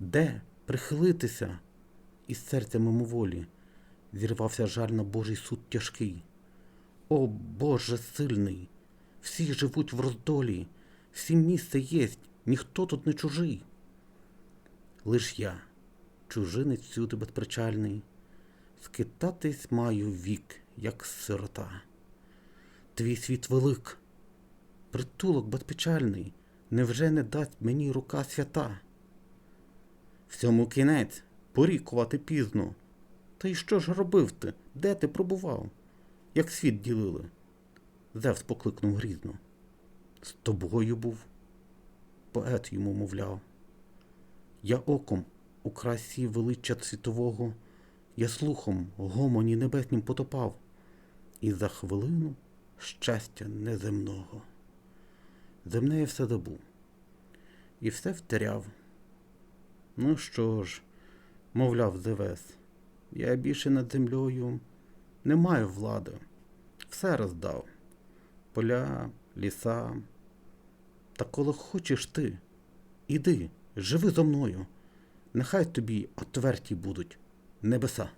Де прихилитися? Із серця мимоволі зірвався жаль на Божий суд тяжкий. О Боже сильний! Всі живуть в роздолі, всім місце єсть, ніхто тут не чужий. Лиш я, чужинець всюди безпричальний, скитатись маю вік, як сирота. Твій світ велик, притулок безпечальний, невже не дасть мені рука свята? Всьому кінець, порікувати пізно. Та й що ж робив ти? Де ти пробував? Як світ ділили? Зевс покликнув грізно. З тобою був. Поет йому мовляв. Я оком у красі величчя світового, я слухом гомоні небеснім потопав, і за хвилину щастя неземного. Земне я все забув і все втеряв. Ну що ж, мовляв Зевес, я більше над землею не маю влади, все роздав. Поля, ліса. Та коли хочеш ти, іди, живи зо мною, нехай тобі отверті будуть небеса.